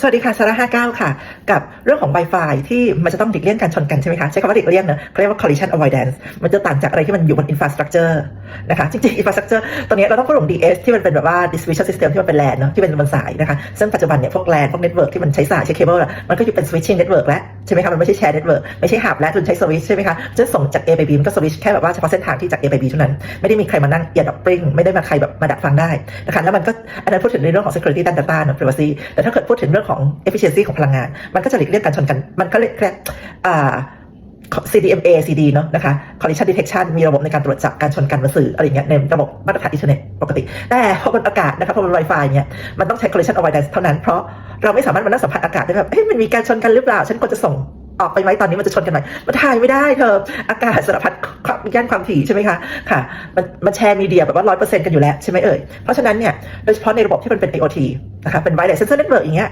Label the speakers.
Speaker 1: สวัสดีค่ะสาระ59ค่ะ กับเรื่องของ Wi-Fi ที่มันจะต้องหลีกเลี่ยงการชนกันใช่ไหมคะ ใช้คำว่าหลีกเลี่ยงเนอะเขาเรียกว่า collision avoidance มันจะต่างจากอะไรที่มันอยู่บน infrastructure นะคะจริงๆ infrastructure ตอนนี้เราต้องพูดถึง DS ที่มันเป็นแบบว่า distribution system ที่มันเป็น LAN เนอะที่เป็นบนสายนะคะ ซึ่งปัจจุบันเนี่ยพวก LAN พวก network ที่มันใช้สายใช้เคเบิลอะมันก็อยู่เป็น switching network แล้ว ใช่ไหมคะมันไม่ใช่แชร์เน็ตเวิร์กไม่ใช่หับแล้วจนใช้สวิชใช่ไหมคะจะส่งจาก A ไป B มันก็สวิชแค่แบบว่าเฉพาะเส้นทางที่จาก A ไป B เท่านั้นไม่ได้มีใครมานั่งเอียดปริ้งไม่ได้มาใครแบบมาดักฟังได้นะคะแล้วมันก็อันนั้นพูดถึงในเรื่องของ security ด้าน data เนอะ privacy แต่ถ้าเกิดพูดถึงเรื่องของ efficiency ของพลังงาน มันก็จะหลีกเลี่ยงการชนกันมันก็เลยแค่อ่า CDMA CD เนอะนะคะ collision detection มีระบบในการตรวจจับการชนกันบนสื่ออะไรเงี้ยในระบบมาตรฐานอินเทอร์เน็ตปกติ แต่พอบนอากาศนะคะพอบน Wi-Fi เนี่ยมันต้องใช้ collision avoidance เท่านั้นเพราะเราไม่สามารถมานั่งสัมผัสอากาศได้แบบเฮ้ยมันมีการชนกันหรือเปล่า ฉันควรจะส่งออกไปไหมตอนนี้มันจะชนกันไหมมันถ่ายไม่ได้เธอ อากาศสารพัดความย่านความถี่ใช่ไหมคะค่ะ มันมันแชร์มีเดียแบบว่าร้อยเปอร์เซ็นต์กันอยู่แล้วใช่ไหมเอ่ย เพราะฉะนั้นเนี่ยโดยเฉพาะในระบบที่มันเป็น IoT นะคะเป็น wireless sensor network อย่างเงี้ย